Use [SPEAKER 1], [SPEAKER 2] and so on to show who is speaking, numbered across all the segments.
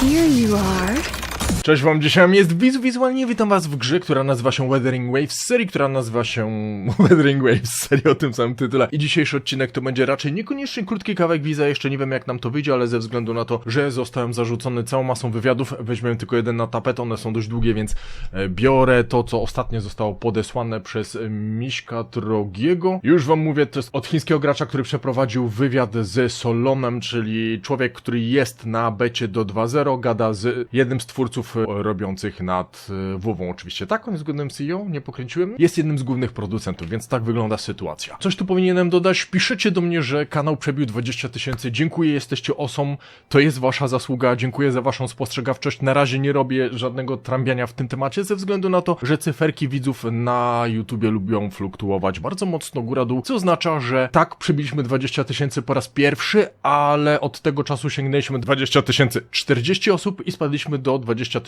[SPEAKER 1] Here you are.
[SPEAKER 2] Cześć wam, dzisiaj jest Wiz Wizualnie, witam was w grze, która nazywa się Weathering Waves, serii, która nazywa się Weathering Waves, serii o tym samym tytule. I dzisiejszy odcinek to będzie raczej niekoniecznie krótki kawałek Wiza, jeszcze nie wiem jak nam to wyjdzie, ale ze względu na to, że zostałem zarzucony całą masą wywiadów, weźmiemy tylko jeden na tapetę, one są dość długie, więc e, biorę to, co ostatnio zostało podesłane przez e, Miśka Trogiego. Już wam mówię, to jest od chińskiego gracza, który przeprowadził wywiad z Solonem, czyli człowiek, który jest na becie do 2.0, gada z jednym z twórców robiących nad e, WoWą oczywiście. Tak, on jest głównym CEO, nie pokręciłem. Jest jednym z głównych producentów, więc tak wygląda sytuacja. Coś tu powinienem dodać. Piszecie do mnie, że kanał przebił 20 tysięcy. Dziękuję, jesteście osom. To jest wasza zasługa. Dziękuję za waszą spostrzegawczość. Na razie nie robię żadnego trambiania w tym temacie, ze względu na to, że cyferki widzów na YouTubie lubią fluktuować bardzo mocno góra-dół, co oznacza, że tak, przebiliśmy 20 tysięcy po raz pierwszy, ale od tego czasu sięgnęliśmy 20 tysięcy 40 osób i spadliśmy do 20 tysięcy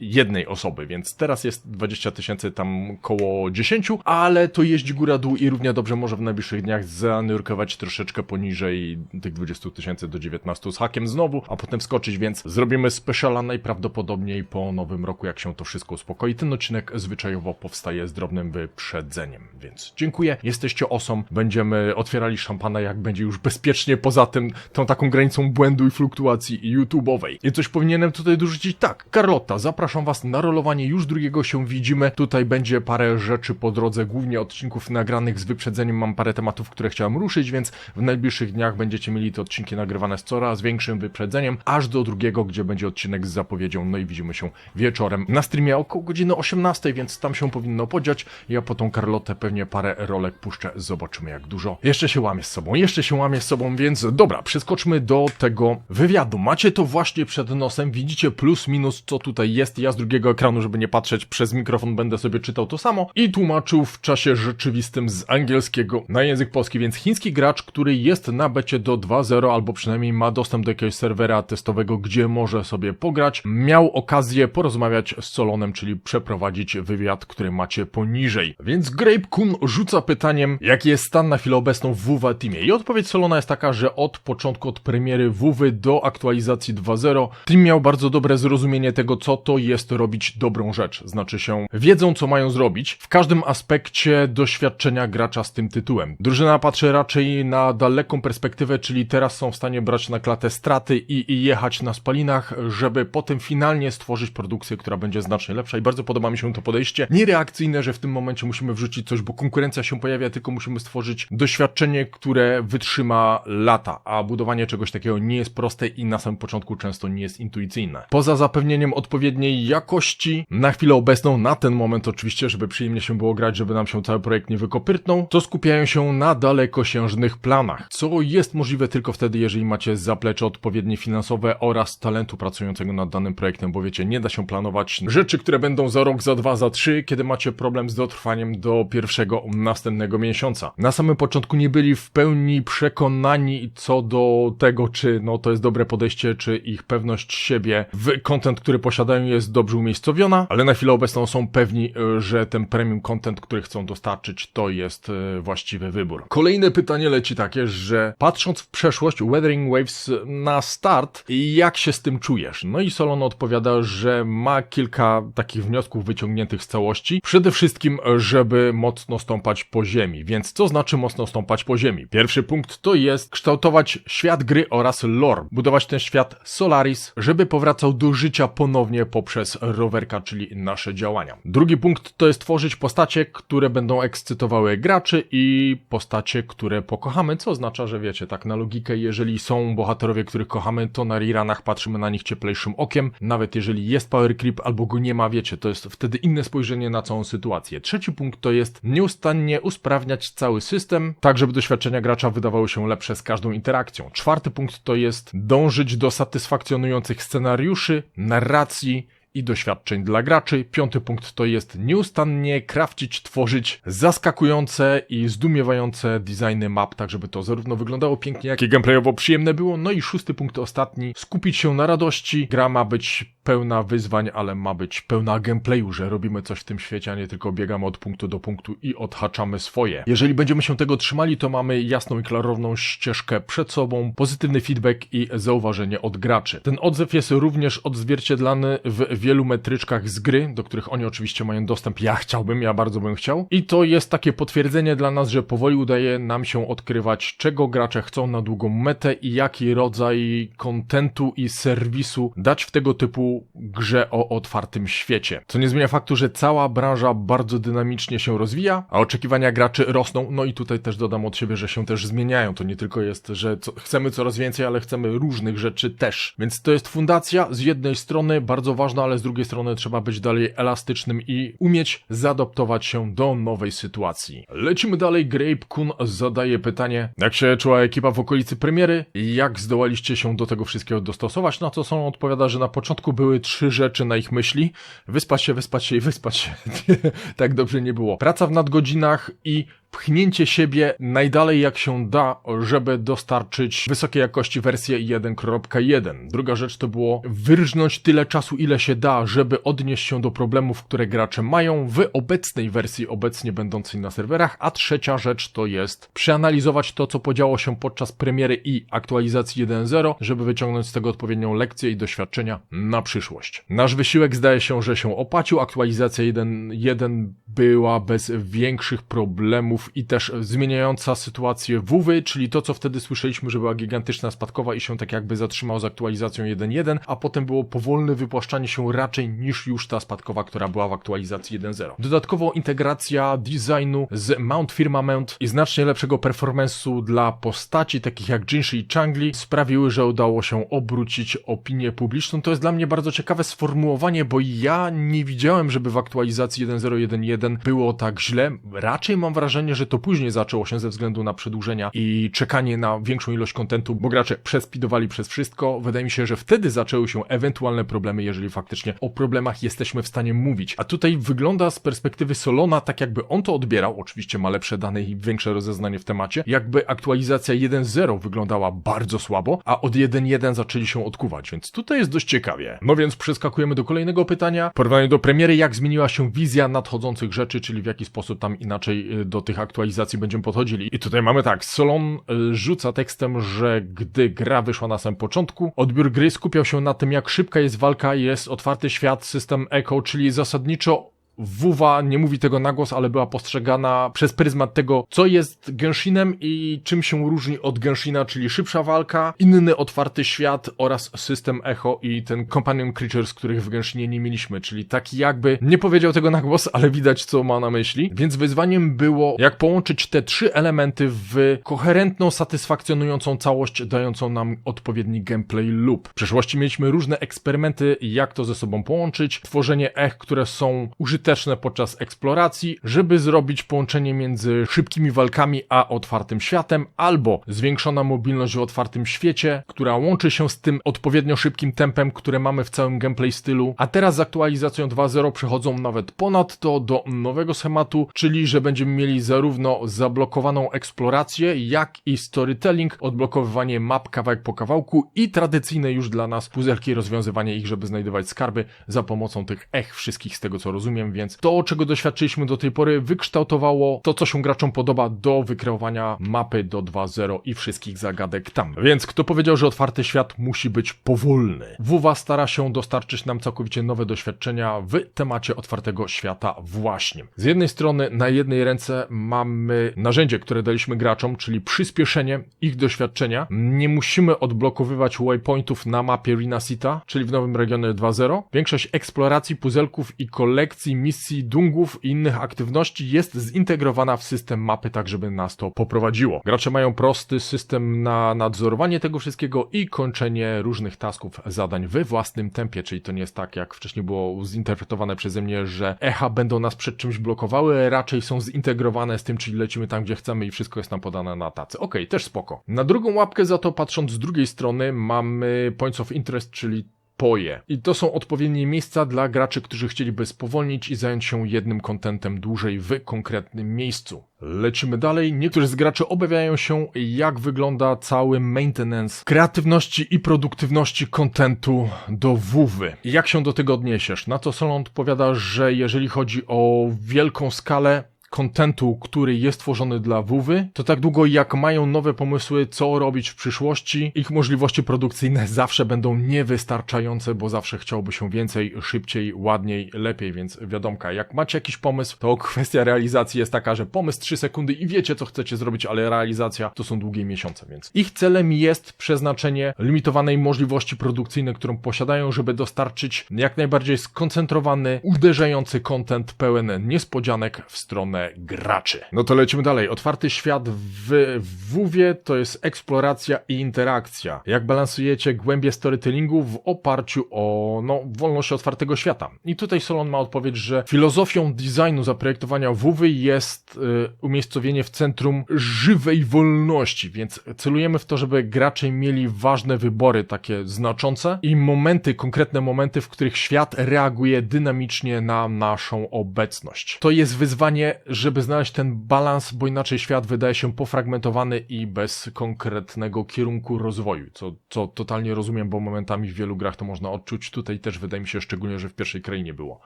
[SPEAKER 2] jednej osoby, więc teraz jest 20 tysięcy tam koło 10, ale to jeździ góra-dół i równie dobrze może w najbliższych dniach zanurkować troszeczkę poniżej tych 20 tysięcy do 19 z hakiem znowu, a potem skoczyć, więc zrobimy speciala najprawdopodobniej po nowym roku, jak się to wszystko uspokoi. Ten odcinek zwyczajowo powstaje z drobnym wyprzedzeniem, więc dziękuję, jesteście osom, będziemy otwierali szampana jak będzie już bezpiecznie, poza tym tą taką granicą błędu i fluktuacji YouTube'owej. I coś powinienem tutaj dorzucić tak, Carlotta, zapraszam was na rolowanie, już drugiego się widzimy, tutaj będzie parę rzeczy po drodze, głównie odcinków nagranych z wyprzedzeniem, mam parę tematów, które chciałem ruszyć, więc w najbliższych dniach będziecie mieli te odcinki nagrywane z coraz większym wyprzedzeniem, aż do drugiego, gdzie będzie odcinek z zapowiedzią, no i widzimy się wieczorem. Na streamie około godziny 18, więc tam się powinno podziać, ja po tą Carlotę pewnie parę rolek puszczę, zobaczymy jak dużo. Jeszcze się łamie z sobą, jeszcze się łamie z sobą, więc dobra, przeskoczmy do tego wywiadu. Macie to właśnie przed nosem, widzicie plus minus co tutaj jest, ja z drugiego ekranu, żeby nie patrzeć przez mikrofon, będę sobie czytał to samo i tłumaczył w czasie rzeczywistym z angielskiego na język polski, więc chiński gracz, który jest na becie do 2.0 albo przynajmniej ma dostęp do jakiegoś serwera testowego, gdzie może sobie pograć, miał okazję porozmawiać z Solonem, czyli przeprowadzić wywiad, który macie poniżej. Więc Grape Kun rzuca pytaniem, jaki jest stan na chwilę obecną w WoW Teamie. I odpowiedź Solona jest taka, że od początku, od premiery WoW do aktualizacji 2.0 Team miał bardzo dobre zrozumienie tego, co to jest robić dobrą rzecz. Znaczy się, wiedzą co mają zrobić w każdym aspekcie doświadczenia gracza z tym tytułem. Drużyna patrzy raczej na daleką perspektywę, czyli teraz są w stanie brać na klatę straty i, i jechać na spalinach, żeby potem finalnie stworzyć produkcję, która będzie znacznie lepsza i bardzo podoba mi się to podejście. Niereakcyjne, że w tym momencie musimy wrzucić coś, bo konkurencja się pojawia, tylko musimy stworzyć doświadczenie, które wytrzyma lata, a budowanie czegoś takiego nie jest proste i na samym początku często nie jest intuicyjne. Poza zapewnieniem odpowiedniej jakości, na chwilę obecną, na ten moment oczywiście, żeby przyjemnie się było grać, żeby nam się cały projekt nie wykopyrtnął, to skupiają się na dalekosiężnych planach, co jest możliwe tylko wtedy, jeżeli macie zaplecze odpowiednie finansowe oraz talentu pracującego nad danym projektem, bo wiecie, nie da się planować rzeczy, które będą za rok, za dwa, za trzy, kiedy macie problem z dotrwaniem do pierwszego następnego miesiąca. Na samym początku nie byli w pełni przekonani co do tego, czy no to jest dobre podejście, czy ich pewność siebie w content, który posiadają jest dobrze umiejscowiona, ale na chwilę obecną są pewni, y, że ten premium content, który chcą dostarczyć, to jest y, właściwy wybór. Kolejne pytanie leci takie, że patrząc w przeszłość Weathering Waves na start, jak się z tym czujesz? No i Solon odpowiada, że ma kilka takich wniosków wyciągniętych z całości. Przede wszystkim, żeby mocno stąpać po ziemi. Więc co znaczy mocno stąpać po ziemi? Pierwszy punkt to jest kształtować świat gry oraz lore. Budować ten świat Solaris, żeby powracał do życia ponownie poprzez rowerka, czyli nasze działania. Drugi punkt to jest tworzyć postacie, które będą ekscytowały graczy i postacie, które pokochamy, co oznacza, że wiecie, tak na logikę, jeżeli są bohaterowie, których kochamy, to na reranach patrzymy na nich cieplejszym okiem, nawet jeżeli jest power creep albo go nie ma, wiecie, to jest wtedy inne spojrzenie na całą sytuację. Trzeci punkt to jest nieustannie usprawniać cały system, tak żeby doświadczenia gracza wydawały się lepsze z każdą interakcją. Czwarty punkt to jest dążyć do satysfakcjonujących scenariuszy, narracji komunikacji i doświadczeń dla graczy. Piąty punkt to jest nieustannie krawcić, tworzyć zaskakujące i zdumiewające designy map, tak żeby to zarówno wyglądało pięknie, jak i gameplayowo przyjemne było. No i szósty punkt ostatni, skupić się na radości. Gra ma być pełna wyzwań, ale ma być pełna gameplayu, że robimy coś w tym świecie, a nie tylko biegamy od punktu do punktu i odhaczamy swoje. Jeżeli będziemy się tego trzymali, to mamy jasną i klarowną ścieżkę przed sobą, pozytywny feedback i zauważenie od graczy. Ten odzew jest również odzwierciedlany w wielu metryczkach z gry, do których oni oczywiście mają dostęp. Ja chciałbym, ja bardzo bym chciał. I to jest takie potwierdzenie dla nas, że powoli udaje nam się odkrywać, czego gracze chcą na długą metę i jaki rodzaj kontentu i serwisu dać w tego typu grze o otwartym świecie. Co nie zmienia faktu, że cała branża bardzo dynamicznie się rozwija, a oczekiwania graczy rosną. No i tutaj też dodam od siebie, że się też zmieniają. To nie tylko jest, że co, chcemy coraz więcej, ale chcemy różnych rzeczy też. Więc to jest fundacja z jednej strony bardzo ważna, ale z drugiej strony trzeba być dalej elastycznym i umieć zaadoptować się do nowej sytuacji. Lecimy dalej. Grape Kun zadaje pytanie, jak się czuła ekipa w okolicy premiery? Jak zdołaliście się do tego wszystkiego dostosować? Na co są odpowiada, że na początku były trzy rzeczy na ich myśli. Wyspać się, wyspać się i wyspać się. tak dobrze nie było. Praca w nadgodzinach i pchnięcie siebie najdalej jak się da, żeby dostarczyć wysokiej jakości wersję 1.1. Druga rzecz to było wyrżnąć tyle czasu, ile się da, żeby odnieść się do problemów, które gracze mają w obecnej wersji, obecnie będącej na serwerach. A trzecia rzecz to jest przeanalizować to, co podziało się podczas premiery i aktualizacji 1.0, żeby wyciągnąć z tego odpowiednią lekcję i doświadczenia na przyszłość. Nasz wysiłek zdaje się, że się opłacił. Aktualizacja 1.1 była bez większych problemów i też zmieniająca sytuację WUWy, czyli to, co wtedy słyszeliśmy, że była gigantyczna spadkowa i się tak jakby zatrzymał z aktualizacją 1.1, a potem było powolne wypłaszczanie się raczej niż już ta spadkowa, która była w aktualizacji 1.0. Dodatkowo integracja designu z Mount Firmament i znacznie lepszego performance'u dla postaci takich jak Jinshi i Changli sprawiły, że udało się obrócić opinię publiczną. To jest dla mnie bardzo ciekawe sformułowanie, bo ja nie widziałem, żeby w aktualizacji 1.0.1.1 było tak źle. Raczej mam wrażenie, że to później zaczęło się ze względu na przedłużenia i czekanie na większą ilość kontentu, bo gracze przespidowali przez wszystko. Wydaje mi się, że wtedy zaczęły się ewentualne problemy, jeżeli faktycznie o problemach jesteśmy w stanie mówić. A tutaj wygląda z perspektywy Solona tak jakby on to odbierał, oczywiście ma lepsze dane i większe rozeznanie w temacie, jakby aktualizacja 1.0 wyglądała bardzo słabo, a od 1.1 zaczęli się odkuwać, więc tutaj jest dość ciekawie. No więc przeskakujemy do kolejnego pytania. W porównaniu do premiery, jak zmieniła się wizja nadchodzących rzeczy, czyli w jaki sposób tam inaczej y, do tych aktualizacji będziemy podchodzili. I tutaj mamy tak, Solon y, rzuca tekstem, że gdy gra wyszła na samym początku, odbiór gry skupiał się na tym, jak szybka jest walka, jest otwarty świat, system echo, czyli zasadniczo Wuwa nie mówi tego na głos, ale była postrzegana przez pryzmat tego, co jest Genshinem i czym się różni od Genshina, czyli szybsza walka, inny otwarty świat oraz system echo i ten companion creatures, których w Genshinie nie mieliśmy, czyli taki jakby nie powiedział tego na głos, ale widać co ma na myśli. Więc wyzwaniem było jak połączyć te trzy elementy w koherentną, satysfakcjonującą całość, dającą nam odpowiedni gameplay loop. W przeszłości mieliśmy różne eksperymenty, jak to ze sobą połączyć, tworzenie ech, które są użyte użyteczne podczas eksploracji, żeby zrobić połączenie między szybkimi walkami a otwartym światem, albo zwiększona mobilność w otwartym świecie, która łączy się z tym odpowiednio szybkim tempem, które mamy w całym gameplay stylu, a teraz z aktualizacją 2.0 przechodzą nawet ponadto do nowego schematu, czyli że będziemy mieli zarówno zablokowaną eksplorację, jak i storytelling, odblokowywanie map kawałek po kawałku i tradycyjne już dla nas puzelki, rozwiązywanie ich, żeby znajdować skarby za pomocą tych ech wszystkich z tego co rozumiem, więc to, czego doświadczyliśmy do tej pory, wykształtowało to, co się graczom podoba do wykreowania mapy do 2.0 i wszystkich zagadek tam. Więc kto powiedział, że otwarty świat musi być powolny? WUWA stara się dostarczyć nam całkowicie nowe doświadczenia w temacie otwartego świata właśnie. Z jednej strony na jednej ręce mamy narzędzie, które daliśmy graczom, czyli przyspieszenie ich doświadczenia. Nie musimy odblokowywać waypointów na mapie Rinasita, czyli w nowym regionie 2.0. Większość eksploracji, puzelków i kolekcji misji dungów i innych aktywności jest zintegrowana w system mapy, tak żeby nas to poprowadziło. Gracze mają prosty system na nadzorowanie tego wszystkiego i kończenie różnych tasków, zadań we własnym tempie, czyli to nie jest tak, jak wcześniej było zinterpretowane przeze mnie, że echa będą nas przed czymś blokowały, raczej są zintegrowane z tym, czyli lecimy tam, gdzie chcemy i wszystko jest nam podane na tacy. Okej, okay, też spoko. Na drugą łapkę za to, patrząc z drugiej strony, mamy points of interest, czyli zapoje. I to są odpowiednie miejsca dla graczy, którzy chcieliby spowolnić i zająć się jednym kontentem dłużej w konkretnym miejscu. Lecimy dalej. Niektórzy z graczy obawiają się, jak wygląda cały maintenance kreatywności i produktywności kontentu do WUWy. Jak się do tego odniesiesz? Na to Solon odpowiada, że jeżeli chodzi o wielką skalę, kontentu, który jest tworzony dla WUWy, to tak długo jak mają nowe pomysły, co robić w przyszłości, ich możliwości produkcyjne zawsze będą niewystarczające, bo zawsze chciałoby się więcej, szybciej, ładniej, lepiej, więc wiadomka, jak macie jakiś pomysł, to kwestia realizacji jest taka, że pomysł 3 sekundy i wiecie, co chcecie zrobić, ale realizacja to są długie miesiące, więc ich celem jest przeznaczenie limitowanej możliwości produkcyjnej, którą posiadają, żeby dostarczyć jak najbardziej skoncentrowany, uderzający content pełen niespodzianek w stronę graczy. No to lecimy dalej. Otwarty świat w WUWie to jest eksploracja i interakcja. Jak balansujecie głębie storytellingu w oparciu o no, wolność otwartego świata. I tutaj Solon ma odpowiedź, że filozofią designu zaprojektowania WUWy jest y, umiejscowienie w centrum żywej wolności, więc celujemy w to, żeby gracze mieli ważne wybory, takie znaczące i momenty, konkretne momenty, w których świat reaguje dynamicznie na naszą obecność. To jest wyzwanie, żeby znaleźć ten balans, bo inaczej świat wydaje się pofragmentowany i bez konkretnego kierunku rozwoju, co, co totalnie rozumiem, bo momentami w wielu grach to można odczuć. Tutaj też wydaje mi się szczególnie, że w pierwszej krainie było.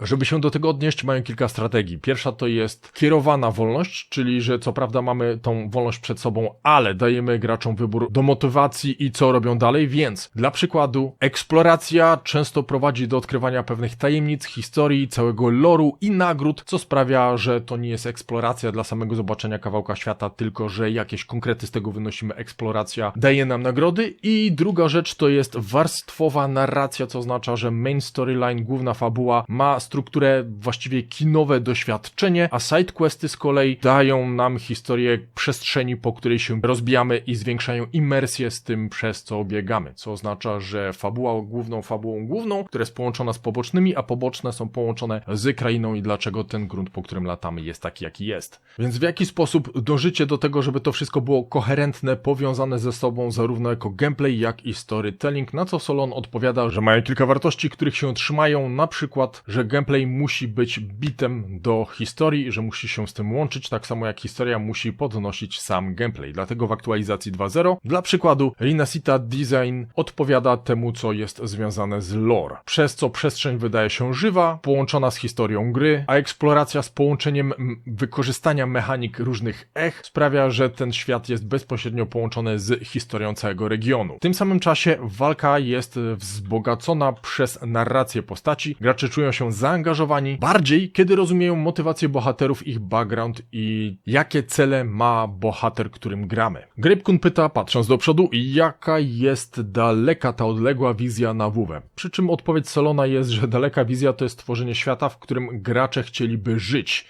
[SPEAKER 2] Żeby się do tego odnieść, mają kilka strategii. Pierwsza to jest kierowana wolność, czyli że co prawda mamy tą wolność przed sobą, ale dajemy graczom wybór do motywacji i co robią dalej, więc dla przykładu eksploracja często prowadzi do odkrywania pewnych tajemnic, historii, całego loru i nagród, co sprawia, że to nie jest eksploracja dla samego zobaczenia kawałka świata, tylko że jakieś konkrety z tego wynosimy. Eksploracja daje nam nagrody. I druga rzecz to jest warstwowa narracja, co oznacza, że main storyline, główna fabuła ma strukturę właściwie kinowe doświadczenie, a side questy z kolei dają nam historię przestrzeni, po której się rozbijamy i zwiększają imersję z tym, przez co biegamy. Co oznacza, że fabuła główną fabułą główną, która jest połączona z pobocznymi, a poboczne są połączone z krainą i dlaczego ten grunt, po którym latamy jest taki, jaki jest. Więc w jaki sposób dążycie do tego, żeby to wszystko było koherentne, powiązane ze sobą, zarówno jako gameplay, jak i storytelling, na co Solon odpowiada, że mają kilka wartości, których się trzymają, na przykład, że gameplay musi być bitem do historii, że musi się z tym łączyć, tak samo jak historia musi podnosić sam gameplay. Dlatego w aktualizacji 2.0, dla przykładu, Rinasita Design odpowiada temu, co jest związane z lore, przez co przestrzeń wydaje się żywa, połączona z historią gry, a eksploracja z połączeniem wykorzystania mechanik różnych ech sprawia, że ten świat jest bezpośrednio połączony z historią całego regionu. W tym samym czasie walka jest wzbogacona przez narrację postaci, gracze czują się zaangażowani bardziej, kiedy rozumieją motywację bohaterów, ich background i jakie cele ma bohater, którym gramy. Grapekun pyta, patrząc do przodu, jaka jest daleka ta odległa wizja na WW. Przy czym odpowiedź Solona jest, że daleka wizja to jest tworzenie świata, w którym gracze chcieliby żyć.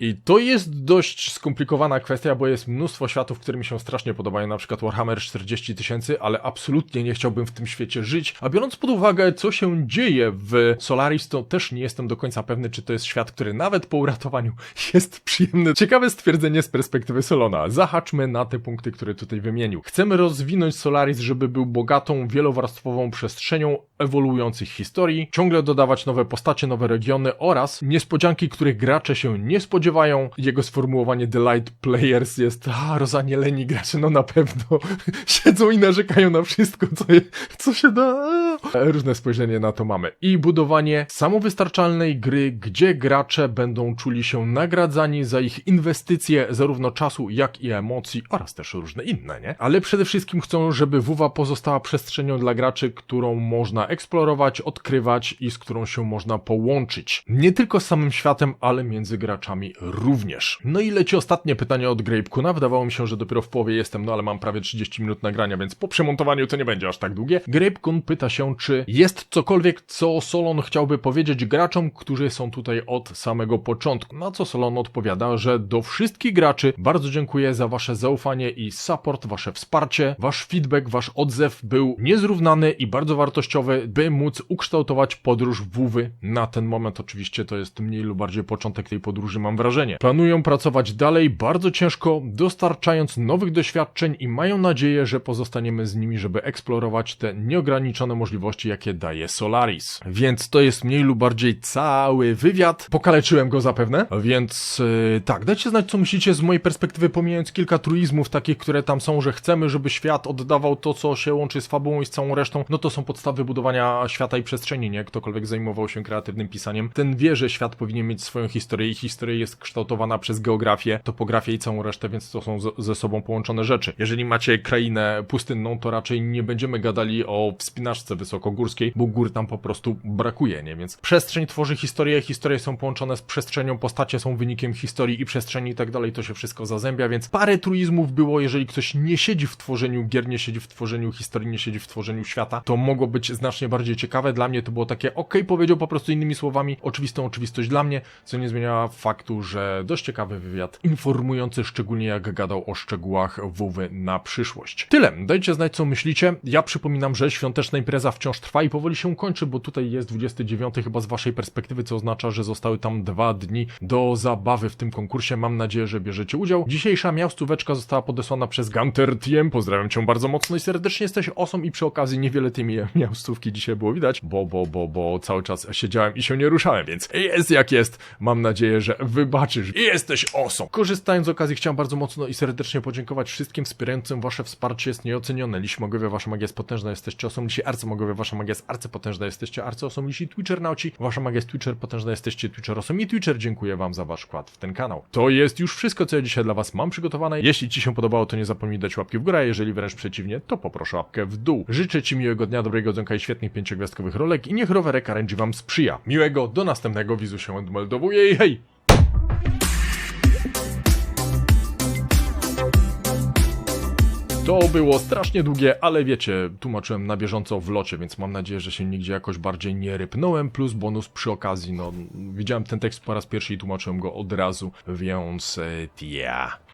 [SPEAKER 2] I to jest dość skomplikowana kwestia, bo jest mnóstwo światów, które mi się strasznie podobają, na przykład Warhammer 40 tysięcy, ale absolutnie nie chciałbym w tym świecie żyć. A biorąc pod uwagę, co się dzieje w Solaris, to też nie jestem do końca pewny, czy to jest świat, który nawet po uratowaniu jest przyjemny. Ciekawe stwierdzenie z perspektywy Solona. Zahaczmy na te punkty, które tutaj wymienił. Chcemy rozwinąć Solaris, żeby był bogatą, wielowarstwową przestrzenią ewoluujących historii, ciągle dodawać nowe postacie, nowe regiony oraz niespodzianki, których gracze się nie spodziewają. Jego sformułowanie The Light Players jest, a rozanieleni gracze, no na pewno siedzą i narzekają na wszystko, co, je, co się da. Różne spojrzenie na to mamy. I budowanie samowystarczalnej gry, gdzie gracze będą czuli się nagradzani za ich inwestycje zarówno czasu, jak i emocji oraz też różne inne, nie? Ale przede wszystkim chcą, żeby WUWA pozostała przestrzenią dla graczy, którą można eksplorować, odkrywać i z którą się można połączyć. Nie tylko z samym światem, ale między graczami również. No i leci ostatnie pytanie od Grapekuna. Wydawało mi się, że dopiero w połowie jestem, no ale mam prawie 30 minut nagrania, więc po przemontowaniu to nie będzie aż tak długie. Grapekun pyta się, czy jest cokolwiek, co Solon chciałby powiedzieć graczom, którzy są tutaj od samego początku. Na co Solon odpowiada, że do wszystkich graczy bardzo dziękuję za wasze zaufanie i support, wasze wsparcie. Wasz feedback, wasz odzew był niezrównany i bardzo wartościowy by móc ukształtować podróż WW. Na ten moment oczywiście to jest mniej lub bardziej początek tej podróży, mam wrażenie. Planują pracować dalej bardzo ciężko, dostarczając nowych doświadczeń i mają nadzieję, że pozostaniemy z nimi, żeby eksplorować te nieograniczone możliwości, jakie daje Solaris. Więc to jest mniej lub bardziej cały wywiad. Pokaleczyłem go zapewne, więc yy, tak, dajcie znać, co myślicie z mojej perspektywy, pomijając kilka truizmów takich, które tam są, że chcemy, żeby świat oddawał to, co się łączy z fabułą i z całą resztą, no to są podstawy budowania świata i przestrzeni, nie? Ktokolwiek zajmował się kreatywnym pisaniem, ten wie, że świat powinien mieć swoją historię i historia jest kształtowana przez geografię, topografię i całą resztę, więc to są ze sobą połączone rzeczy. Jeżeli macie krainę pustynną, to raczej nie będziemy gadali o wspinaczce wysokogórskiej, bo gór tam po prostu brakuje, nie? Więc przestrzeń tworzy historię, historie są połączone z przestrzenią, postacie są wynikiem historii i przestrzeni i tak dalej, to się wszystko zazębia, więc parę truizmów było, jeżeli ktoś nie siedzi w tworzeniu gier, nie siedzi w tworzeniu historii, nie siedzi w tworzeniu świata, to mogło być znacznie bardziej ciekawe. Dla mnie to było takie, okej, powiedział po prostu innymi słowami, oczywistą oczywistość dla mnie, co nie zmieniała faktu, że dość ciekawy wywiad, informujący szczególnie jak gadał o szczegółach WW na przyszłość. Tyle, dajcie znać co myślicie. Ja przypominam, że świąteczna impreza wciąż trwa i powoli się kończy, bo tutaj jest 29 chyba z waszej perspektywy, co oznacza, że zostały tam dwa dni do zabawy w tym konkursie. Mam nadzieję, że bierzecie udział. Dzisiejsza miastóweczka została podesłana przez Gunter TM. Pozdrawiam cię bardzo mocno i serdecznie jesteś osą i przy okazji niewiele tej mi- miastówki dzisiaj było widać, bo, bo, bo, bo cały czas siedziałem i się nie ruszałem, więc jest jak jest. Mam nadzieję, że wybaczysz i jesteś osą. Korzystając z okazji chciałem bardzo mocno i serdecznie podziękować wszystkim wspierającym. Wasze wsparcie jest nieocenione. Liśmogowie, wasza magia jest potężna, jesteście osą. Lisi arcymogowie, wasza magia jest arcypotężna, jesteście arcyosą. Lisi Twitchernauci, wasza magia jest Twitcher potężna, jesteście Twitcher osą. I Twitcher dziękuję wam za wasz wkład w ten kanał. To jest już wszystko, co ja dzisiaj dla was mam przygotowane. Jeśli ci się podobało, to nie zapomnij dać łapki w górę, jeżeli wręcz przeciwnie, to poproszę łapkę w dół. Życzę ci miłego dnia, dobrego i świetnych pięciogwiazdkowych rolek i niech rowerek RNG wam sprzyja. Miłego, do następnego, wizu się odmeldowuje i hej! To było strasznie długie, ale wiecie, tłumaczyłem na bieżąco w locie, więc mam nadzieję, że się nigdzie jakoś bardziej nie rypnąłem, plus bonus przy okazji, no, widziałem ten tekst po raz pierwszy i tłumaczyłem go od razu, więc, ja.